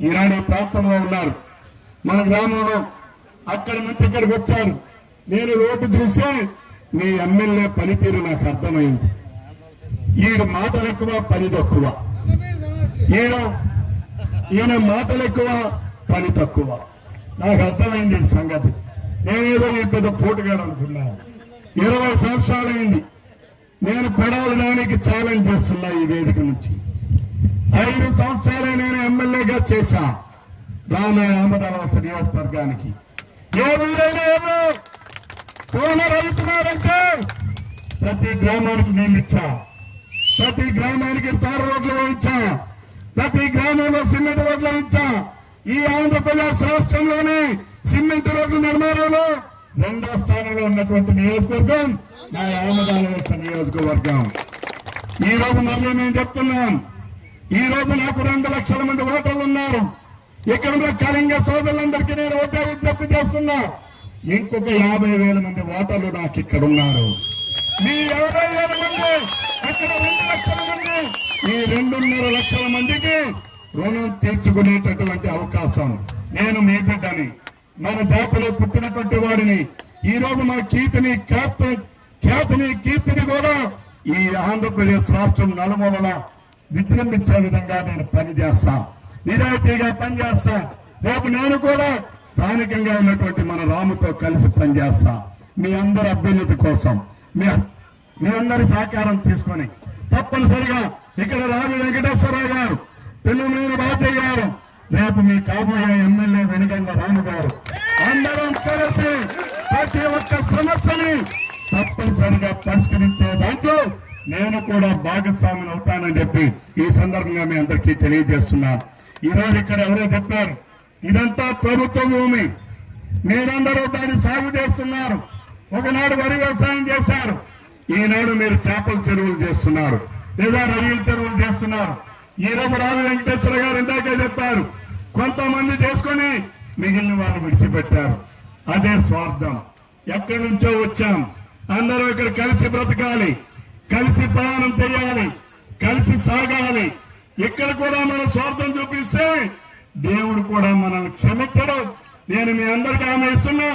ఈనాడు ఈ ప్రాంతంలో ఉన్నారు. మన గ్రామంలో అక్కడి నుంచి ఇక్కడికి వచ్చారు. నేను రోడ్డు చూస్తే మీ ఎమ్మెల్యే పనితీరు నాకు అర్థమైంది. ఈయన మాటలు ఎక్కువ పని తక్కువ. ఈయన ఈయన మాటలు ఎక్కువ పని తక్కువ. నాకు అర్థమైంది ఈ సంగతి. నేనేదో ఈ పెద్ద పోటుగాడు అనుకున్నాను. ఇరవై సంవత్సరాలైంది. నేను కొడాలి నానికి ఛాలెంజ్ చేస్తున్నా ఈ వేదిక నుంచి. ఐదు సంవత్సరాలే నేను ఎమ్మెల్యేగా చేశా. రామయ్య అహ్మదాబాద్ నియోజకవర్గానికి. ఏ ఊరైనా ఏమో ఓనర్ అవుతున్నారంటే ప్రతి గ్రామానికి నీళ్ళు ఇచ్చా. ప్రతి గ్రామానికి తారు రోడ్లు వేయించా. ప్రతి గ్రామంలో సిమెంట్ రోడ్లు ఇచ్చా ఈ ఆంధ్రప్రదేశ్ రాష్ట్రంలోనే సిమెంట్ రోడ్లు నిర్మాణంలో రెండో స్థానంలో ఉన్నటువంటి నియోజకవర్గం నా అహ్మదాబాద్ నియోజకవర్గం. ఈ రోజు మళ్ళీ నేను చెప్తున్నాను ఈ రోజు నాకు రెండు లక్షల మంది ఓటర్లు ఉన్నారు. ఇక్కడ ఉన్న కళింగ సోదరులందరికీ నేను ఒకే విజ్ఞప్తి చేస్తున్నా. ఇంకొక యాభై వేల మంది ఓటర్లు నాకు ఇక్కడ ఉన్నారు. మీ యాభై వేల మంది అక్కడ రెండు లక్షల మంది ఈ రెండున్నర లక్షల మందికి రుణం తీర్చుకునేటటువంటి అవకాశం నేను మీ బిడ్డని మన జాతిలో పుట్టినటువంటి వాడిని ఈ రోజు మా కీర్తిని ఖ్యాతిని కీర్తిని కూడా ఈ ఆంధ్రప్రదేశ్ రాష్ట్రం నలుమూలన విజృంభించే విధంగా నేను పనిచేస్తా నిజాయితీగా పనిచేస్తా రేపు నేను కూడా స్థానికంగా ఉన్నటువంటి మన రాముతో కలిసి పనిచేస్తా మీ అందరి అభ్యున్నతి కోసం. మీ మీ అందరి సహకారం తీసుకొని తప్పనిసరిగా ఇక్కడ రావి వెంకటేశ్వరరావు గారు పిల్లమైన బాధ్య గారు రేపు మీ కాబోయే ఎమ్మెల్యే వెనుగంగ రాము గారు అందరం కలిసి ప్రతి ఒక్క సమస్యని తప్పనిసరిగా పరిష్కరించే దాంట్లో నేను కూడా భాగస్వామిని అవుతానని చెప్పి ఈ సందర్భంగా మీ అందరికీ తెలియజేస్తున్నాను ఈరోజు ఇక్కడ ఎవరో చెప్పారు ఇదంతా ప్రభుత్వ భూమి. మీరందరూ దాన్ని సాగు చేస్తున్నారు. ఒకనాడు వరి వ్యవసాయం చేశారు. ఈనాడు మీరు చేపల చెరువులు చేస్తున్నారు. లేదా రొయ్యల చెరువులు చేస్తున్నారు. ఈరోజు రావి వెంకటేశ్వర గారు ఇందాకే చెప్పారు కొంతమంది చేసుకొని మిగిలిన వాళ్ళు విడిచిపెట్టారు. అదే స్వార్థం. ఎక్కడి నుంచో వచ్చాం. అందరం ఇక్కడ కలిసి బ్రతకాలి. కలిసి ప్రయాణం చేయాలి కలిసి సాగాలి. ఇక్కడ కూడా మనం స్వార్థం చూపిస్తే దేవుడు కూడా మనల్ని క్షమించడు. నేను మీ అందరికీ ఆమె ఇస్తున్నా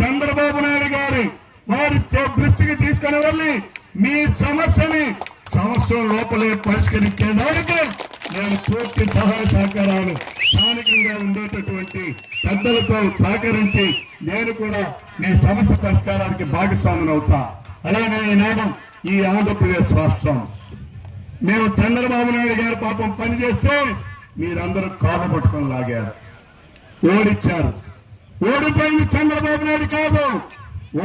చంద్రబాబు నాయుడు గారి వారి దృష్టికి తీసుకుని వెళ్ళి మీ సమస్యని సంవత్సరం లోపలే పరిష్కరించేదానికి నేను పూర్తి సహాయ సహకారాలు స్థానికంగా ఉండేటటువంటి పెద్దలతో సహకరించి నేను కూడా మీ సమస్య పరిష్కారానికి భాగస్వామిని అవుతా అలానే ఈనాడు ఈ ఆంధ్రప్రదేశ్ రాష్ట్రం. మేము చంద్రబాబు నాయుడు గారు పాపం పనిచేస్తే మీరందరూ కాలు పట్టుకొని లాగారు. ఓడిచ్చారు. ఓడిపోయింది చంద్రబాబు నాయుడు కాదు.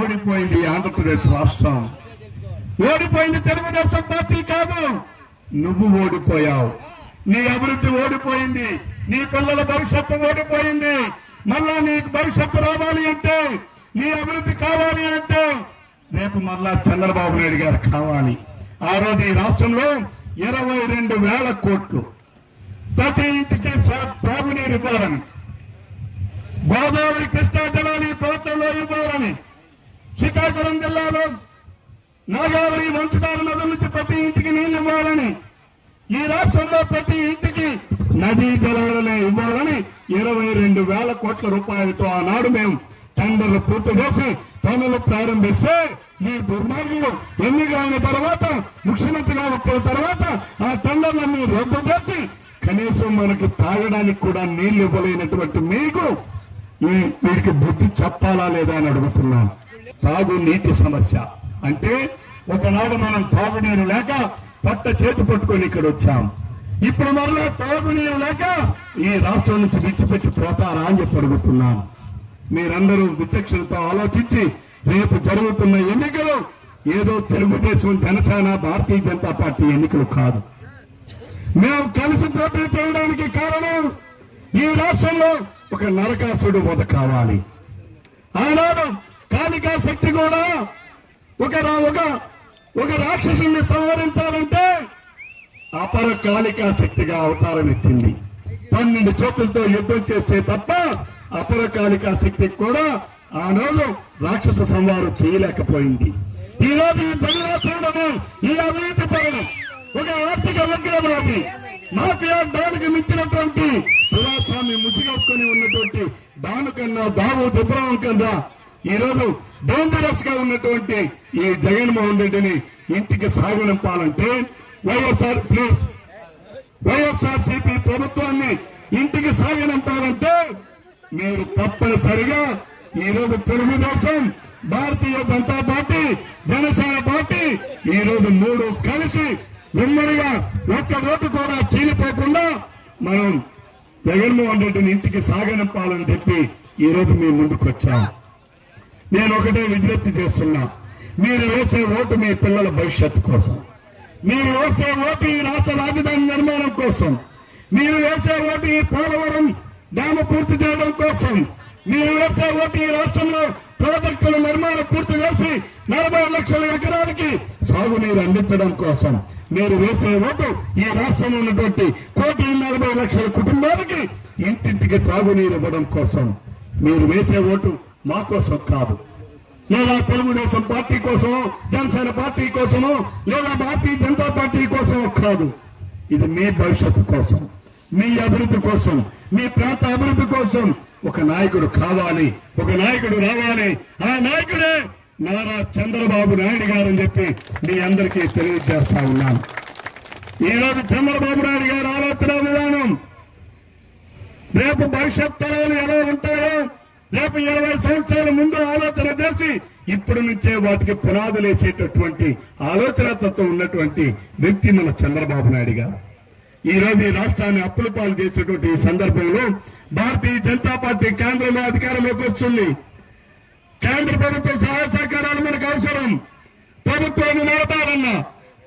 ఓడిపోయింది ఆంధ్రప్రదేశ్ రాష్ట్రం. ఓడిపోయింది తెలుగుదేశం పార్టీ కాదు. నువ్వు ఓడిపోయావు. నీ అభివృద్ధి ఓడిపోయింది. నీ పిల్లల భవిష్యత్తు ఓడిపోయింది. మళ్ళా నీకు భవిష్యత్తు రాబో అంటే నీ అభివృద్ధి కావాలి అంటే రేపు మళ్ళా చంద్రబాబు నాయుడు గారు కావాలి. ఆ రోజు ఈ రాష్ట్రంలో ఇరవై రెండు వేల కోట్లు. ప్రతి ఇంటికి స- త్రాగునీరు ఇవ్వాలని. గోదావరి కృష్ణా జలాన్ని ఈ ప్రభుత్వంలో ఇవ్వాలని. శ్రీకాకుళం జిల్లాలో నాగావరి వంశధార నదుల నుంచి ప్రతి ఇంటికి నీళ్ళు ఇవ్వాలని. ఈ రాష్ట్రంలో ప్రతి ఇంటికి నదీ జలాలనే ఇవ్వాలని ఇరవై రెండు వేల కోట్ల రూపాయలతో ఆనాడు మేము టెండర్లు పూర్తి చేసి పనులు ప్రారంభిస్తే ఈ దుర్మార్గులు ఎన్నికలైన తర్వాత ముఖ్యమంత్రిగా వచ్చిన తర్వాత ఆ టెండర్లన్నీ రద్దు చేసి కనీసం మనకి తాగడానికి కూడా నీళ్ళు ఇవ్వలేనటువంటి మీకు ఈ వీరికి బుద్ధి చెప్పాలా లేదా అని అడుగుతున్నాను. తాగు నీటి సమస్య. అంటే ఒకనాడు మనం తాగునీరు లేక పట్ట చేతి పట్టుకొని ఇక్కడ వచ్చాం. ఇప్పుడు మరలా తాగునీరు లేక ఈ రాష్ట్రం నుంచి విడిచిపెట్టి పోతారా అని చెప్పి అడుగుతున్నాను. మీరందరూ విచక్షణతో ఆలోచించి రేపు జరుగుతున్న ఎన్నికలు ఏదో తెలుగుదేశం జనసేన భారతీయ జనతా పార్టీ ఎన్నికలు కాదు. మేము కలిసి పోటీ చేయడానికి కారణం ఈ రాష్ట్రంలో ఒక నరకాసుడు వద కావాలి. ఆనాడు కాళికా శక్తి కూడా ఒక ఒక ఒక రాక్షసుని సంహరించాలంటే అపర కాళికా శక్తిగా అవతారం ఎత్తింది. పన్నెండు చేతులతో యుద్ధం చేస్తే తప్ప అపర కాళికా శక్తికి కూడా ఆనాడు రాక్షస సంవారం చేయలేకపోయింది. ఈ రోజు ఈ ధనరాశుడము ఈ అవినీతి పరుడు ఒక ఆర్థిక ఉగ్రవాది మాఫియా డాన్కి మించినటువంటి ప్రజాస్వామ్యం ముసిగేసుకొని ఉన్నటువంటి దాను కన్నా దావు దుబ్రహం కన్నా ఈ రోజు డేంజరస్గా ఉన్నటువంటి ఈ జగన్మోహన్ రెడ్డిని ఇంటికి సాగనింపాలంటే వైఎస్ఆర్ ప్లీజ్ వైఎస్ఆర్ సిపి ప్రభుత్వాన్ని ఇంటికి సాగనంపాలంటే మీరు తప్పనిసరిగా ఈ రోజు తెలుగుదేశం భారతీయ జనతా పార్టీ జనసేన పార్టీ ఈ రోజు మూడు కలిసి నెమ్మదిగా ఒక్క ఓటు కూడా చీలిపోకుండా మనం జగన్మోహన్ రెడ్డిని ఇంటికి సాగనింపాలని చెప్పి ఈ రోజు మీ ముందుకు వచ్చాం. నేను ఒకటే విజ్ఞప్తి చేస్తున్నా. మీరు వేసే ఓటు మీ పిల్లల భవిష్యత్తు కోసం. మీరు వేసే ఓటు ఈ రాష్ట్ర రాజధాని నిర్మాణం కోసం. మీరు వేసే ఓటు ఈ పోలవరం డ్యామ్ పూర్తి చేయడం కోసం. మీరు వేసే ఓటు ఈ రాష్ట్రంలో ప్రాజెక్టుల నిర్మాణం పూర్తి చేసి నలభై లక్షల ఎకరానికి సాగునీరు అందించడం కోసం మీరు వేసే ఓటు ఈ రాష్ట్రంలో ఉన్నటువంటి కోటి నలభై లక్షల కుటుంబానికి ఇంటింటికి సాగునీరు ఇవ్వడం కోసం మీరు వేసే ఓటు మా కోసం కాదు. లేదా తెలుగుదేశం పార్టీ కోసమో జనసేన పార్టీ కోసమో లేదా భారతీయ జనతా పార్టీ కోసమో కాదు. ఇది మీ భవిష్యత్తు కోసం మీ అభివృద్ధి కోసం మీ ప్రాంత అభివృద్ధి కోసం ఒక నాయకుడు కావాలి ఒక నాయకుడు రావాలి. ఆ నాయకుడే నారా చంద్రబాబు నాయుడు గారు అని చెప్పి మీ అందరికీ తెలియజేస్తా ఉన్నాను. ఈరోజు చంద్రబాబు నాయుడు గారు ఆలోచన విధానం రేపు భవిష్యత్ తరాలు ఎలా ఉంటాయో రేపు ఇరవై సంవత్సరాల ముందు ఆలోచన చేసి ఇప్పటి నుంచే వాటికి పునాదులు వేసేటటువంటి ఆలోచన తత్వం ఉన్నటువంటి వ్యక్తి మన చంద్రబాబు నాయుడు గారు. ఈ రోజు ఈ రాష్ట్రాన్ని అప్పుల పాలు చేసేటువంటి సందర్భంలో భారతీయ జనతా పార్టీ కేంద్రంలో అధికారంలోకి వస్తుంది. కేంద్ర ప్రభుత్వ సహాయ సహకారాలు మనకు అవసరం. ప్రభుత్వాన్ని నడపాలన్నా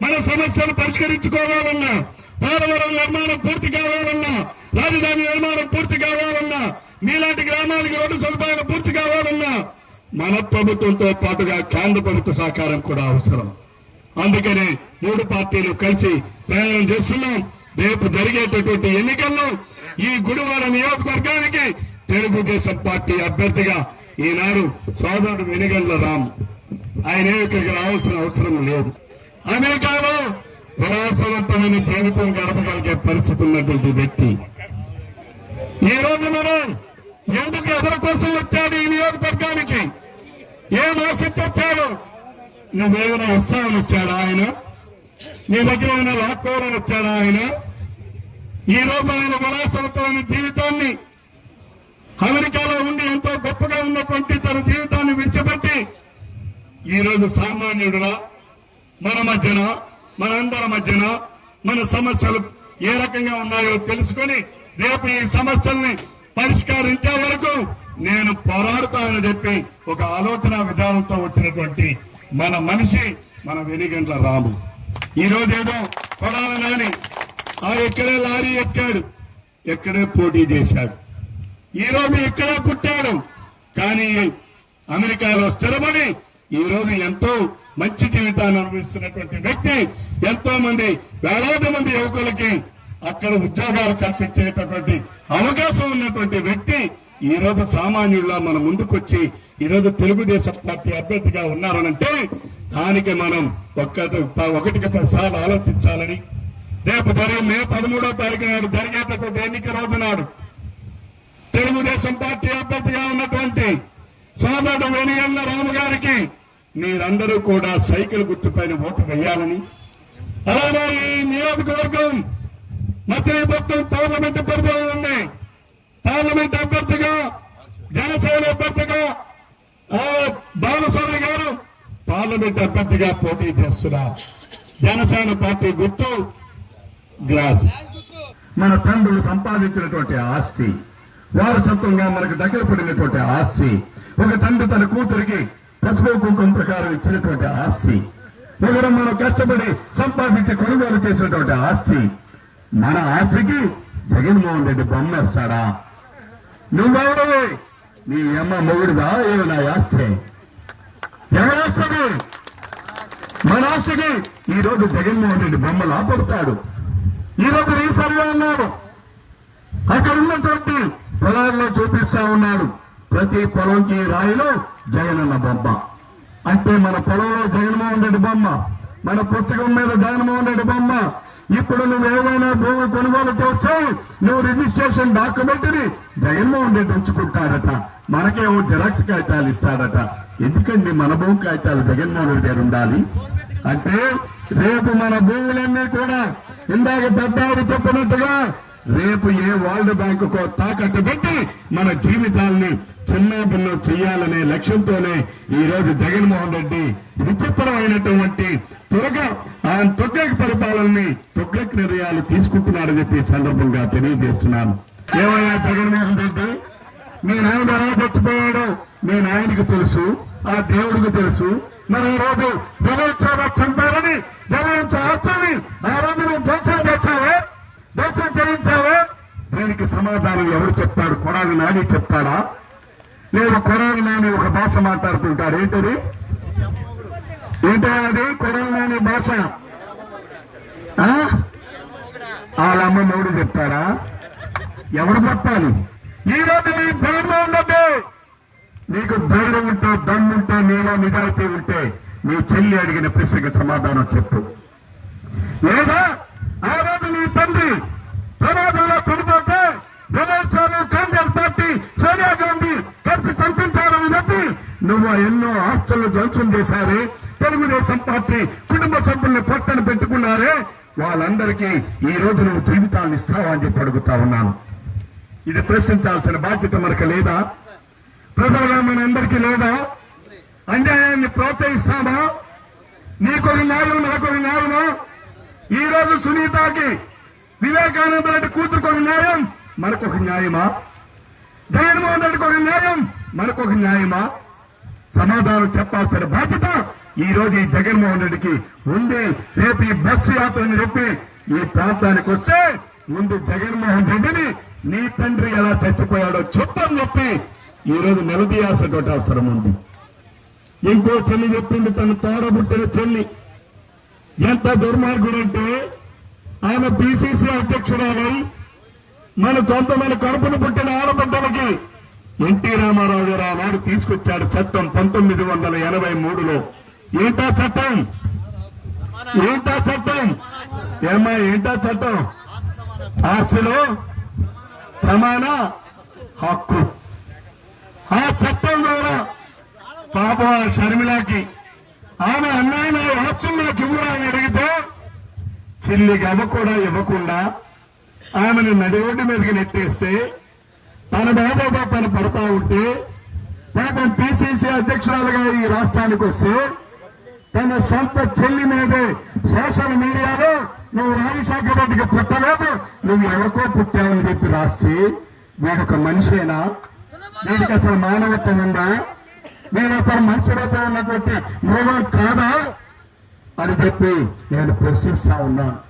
మన సమస్యలు పరిష్కరించుకోవాలన్నా పోలవరం నిర్మాణం పూర్తి కావాలన్నా రాజధాని నిర్మాణం పూర్తి కావాలన్నా మీలాంటి గ్రామానికి రోడ్డు సదుపాయాలు పూర్తి కావాలన్నా మన ప్రభుత్వంతో పాటుగా కేంద్ర ప్రభుత్వ సహకారం కూడా అవసరం. అందుకనే మూడు పార్టీలు కలిసి ప్రయాణం చేస్తున్నాం. రేపు జరిగేటటువంటి ఎన్నికల్లో ఈ గుడివాడ నియోజకవర్గానికి తెలుగుదేశం పార్టీ అభ్యర్థిగా ఈనాడు సోదరుడు వెనుగల్ల రామ్. ఆయన ఇక్కడికి రావాల్సిన అవసరం లేదు. అమెరికాలో విలాసవంతమైన జీవితం గడపగలిగే పరిస్థితి ఉన్నటువంటి వ్యక్తి. ఈ రోజు మనం ఎందుకు ఎవరి కోసం వచ్చాడు ఈ నియోజకవర్గానికి? ఏం ఆసక్తి వచ్చాడు? నువ్వేమైనా వస్తావని వచ్చాడా ఆయన? నీ దగ్గర ఏమైనా లాక్కోవాలని వచ్చాడా ఆయన? ఈ రోజు ఆయన విలాసవంతమైన జీవితాన్ని అమెరికాలో ఉండి ఎంతో గొప్పగా ఉన్నటువంటి తన జీవితాన్ని విడిచిపెట్టి ఈ రోజు సామాన్యుడులా మన మధ్యన మనందరి మధ్యన మన సమస్యలు ఏ రకంగా ఉన్నాయో తెలుసుకొని రేపు ఈ సమస్యల్ని పరిష్కరించే వరకు నేను పోరాడతానని చెప్పి ఒక ఆలోచన విధానంతో వచ్చినటువంటి మన మనిషి మన వెలిగండ్ల రాము. ఈ ఏదో కొడాలని ఆ ఎక్కడే లారీ ఎక్కాడు. ఎక్కడే పోటీ చేశాడు. ఈ రోజు ఇక్కడే పుట్టాడు. కానీ అమెరికాలో స్థిరపడి ఈ రోజు ఎంతో మంచి జీవితాన్ని అనుభవిస్తున్నటువంటి వ్యక్తి ఎంతో మంది వేలాది మంది యువకులకి అక్కడ ఉద్యోగాలు కల్పించేటటువంటి అవకాశం ఉన్నటువంటి వ్యక్తి ఈ రోజు సామాన్యుల్లా మన ముందుకొచ్చి ఈ రోజు తెలుగుదేశం పార్టీ అభ్యర్థిగా ఉన్నారనంటే దానికి మనం ఒక్కటి ఒకటికి పదిసార్లు ఆలోచించాలని రేపు జరిగే మే పదమూడో తారీఖు నాడు జరిగేటటువంటి ఎన్నిక రోజు నాడు తెలుగుదేశం పార్టీ అభ్యర్థిగా ఉన్నటువంటి సోదరుడు వెనియల్ల రాము గారికి మీరందరూ కూడా సైకిల్ గుర్తుపైన ఓటు వేయాలని. అలాగే ఈ నియోజకవర్గం మచిలీపట్నం పార్లమెంట్ పరిధిలో ఉంది పార్లమెంట్ అభ్యర్థిగా జనసేన అభ్యర్థిగా ఆ, బాలస్వామి గారు పార్లమెంట్ అభ్యర్థిగా పోటీ చేస్తున్నారు. జనసేన పార్టీ గుర్తు గ్లాస్. మన తండ్రులు సంపాదించినటువంటి ఆస్తి వారసత్వంగా మనకు దగ్గర పడినటువంటి ఆస్తి ఒక తండ్రి తన కూతురికి పసుపు కుంకుమ ప్రకారం ఇచ్చినటువంటి ఆస్తి ఎవరు మనం కష్టపడి సంపాదించి కొనుగోలు చేసినటువంటి ఆస్తి మన ఆస్తికి జగన్మోహన్ రెడ్డి బొమ్మ వేస్తాడా? నువ్వెవడవి నీ అమ్మ మొగుడిదా ఏమైనా ఆస్తి. ఎవరేస్తుంది మన ఆస్తికి ఈ రోజు జగన్మోహన్ రెడ్డి బొమ్మలు ఆపడతాడు ఈరోజు రోజు రీసర్వే అన్నాడు అక్కడ ఉన్నటువంటి పొలాల్లో చూపిస్తా ఉన్నాడు. ప్రతి పొలంకి రాయిలో జగనన్న బొమ్మ. అంటే మన పొలంలో జగన్మోహన్ రెడ్డి బొమ్మ. మన పుస్తకం మీద జగన్మోహన్ రెడ్డి బొమ్మ. ఇప్పుడు నువ్వు ఏమైనా భూమి కొనుగోలు చేస్తే నువ్వు రిజిస్ట్రేషన్ డాక్యుమెంట్ని జగన్మోహన్ రెడ్డి ఉంచుకుంటాడట. మనకేమో జిరాక్స్ కాగితాలు ఇస్తాడట. ఎందుకండి మన భూమి కాగితాలు జగన్మోహన్ రెడ్డి గారు ఉండాలి? అంటే రేపు మన భూములన్నీ కూడా ఇందాక పెద్దారు చెప్పినట్టుగా రేపు ఏ వరల్డ్ బ్యాంకుకో తాకట్టు పెట్టి మన జీవితాల్ని చిన్నాభిన్నం చేయాలనే లక్ష్యంతోనే ఈ రోజు జగన్మోహన్ రెడ్డి విచిత్రమైనటువంటి త్వరగా ఆయన తొగ్గక పరిపాలనని తొగ్గక నిర్ణయాలు తీసుకుంటున్నారని చెప్పి సందర్భంగా తెలియజేస్తున్నాను. ఏమయ్యా జగన్మోహన్ రెడ్డి? మీ నాయన ఎలా చచ్చిపోయాడో మీ నాయనకు తెలుసు ఆ దేవుడికి తెలుసు మరి ఈ రోజు జగోత్సవ చెందాలని జగోత్సవ ఆస్తుల్ని ఆ రోజు నువ్వు ధ్వంసం చేశావా ధ్వంసం చేయించావా? దీనికి సమాధానం ఎవరు చెప్తారు? కొడాలి నాని చెప్తాడా? లేదా కొడాలి నాని ఒక భాష మాట్లాడుతుంటారు ఏంటది? ఏంటో అది? కొడాలి నాని భాష. ఆ? వాళ్ళ అమ్మ మూడు చెప్తారా ఎవరు చెప్పాలి? ఈ రోజు నీ ధర్మం ఉండదు నీకు ధైర్యం ఉంటే దమ్ముంటే నీలో నిజాయితీ ఉంటే నీ చెల్లి అడిగిన ప్రశ్నకి సమాధానం చెప్పు. లేదా ఆ రోజు నీ తండ్రి ప్రమాదంలో చనిపోతే ప్రవేశాలు కాంగ్రెస్ పార్టీ సోనియా గాంధీ కలిసి చంపించాలని చెప్పి నువ్వు ఎన్నో ఆస్తులు ధ్వంసం చేశారు తెలుగుదేశం పార్టీ కుటుంబ సభ్యుల్ని కొత్తను పెట్టుకున్నారే వాళ్ళందరికీ ఈ రోజు నువ్వు జీవితాన్ని ఇస్తావా అని చెప్పి అడుగుతా ఉన్నాను. ఇది ప్రశ్నించాల్సిన బాధ్యత మనకు లేదా? ప్రజలుగా మన అందరికీ లేదా? అన్యాయాన్ని ప్రోత్సహిస్తామా? నీకొక న్యాయం నాకొక న్యాయమా? ఈ రోజు సునీతకి వివేకానంద రెడ్డి కూతురుకు ఒక న్యాయం మనకొక న్యాయమా? జగన్మోహన్ రెడ్డికి ఒక న్యాయం మనకొక న్యాయమా? సమాధానం చెప్పాల్సిన బాధ్యత ఈ రోజు ఈ జగన్మోహన్ రెడ్డికి ఉంది. రేపు ఈ బస్సు యాత్రని చెప్పి ఈ ప్రాంతానికి వస్తే ముందు జగన్మోహన్ రెడ్డిని నీ తండ్రి ఎలా చచ్చిపోయాడో చెప్పని చెప్పి ఈ రోజు నిలదీయాల్సిన అవసరం ఉంది. ఇంకో చెల్లి చెప్పింది తన తోడబుట్టిన చెల్లి. ఎంత దుర్మార్గుడంటే ఆమె బీసీసీ అధ్యక్షురాలై మన సొంత మన కడుపును పుట్టిన ఆడబిడ్డలకి ఎన్టీ రామారావు గారు ఆనాడు తీసుకొచ్చాడు చట్టం పంతొమ్మిది వందల ఎనభై మూడులో. ఏంటా చట్టం? ఏంటా చట్టం? ఏమా ఏంటా చట్టం? ఆస్తిలో సమాన హక్కు. ఆ చట్టం ద్వారా పాప షర్మిలాకి ఆమె అన్నాయన ఆస్తులు నాకు ఇవ్వరా అని అడిగితే చెల్లికి అవ్వకూడా కూడా ఇవ్వకుండా ఆమెను నడిరోడ్డు మీదకి నెట్టేస్తే తన బాధగా తను పడతా ఉంటే పాపం పిసిసి అధ్యక్షురాలుగా ఈ రాష్ట్రానికి వస్తే తన సొంత చెల్లి మీదే సోషల్ మీడియాలో నువ్వు రాజశేఖర రెడ్డికి పుట్టలేదు నువ్వు ఎవరికో పుట్టావని చెప్పి రాస్తే వీడొక మనిషేనా? వీడికి అసలు మానవత్వం ఉందా? వీడు అసలు మనిషి రూపంలో ఉన్నటువంటి మృగం కాదా? అని చెప్పి నేను ప్రశ్నిస్తా ఉన్నాను.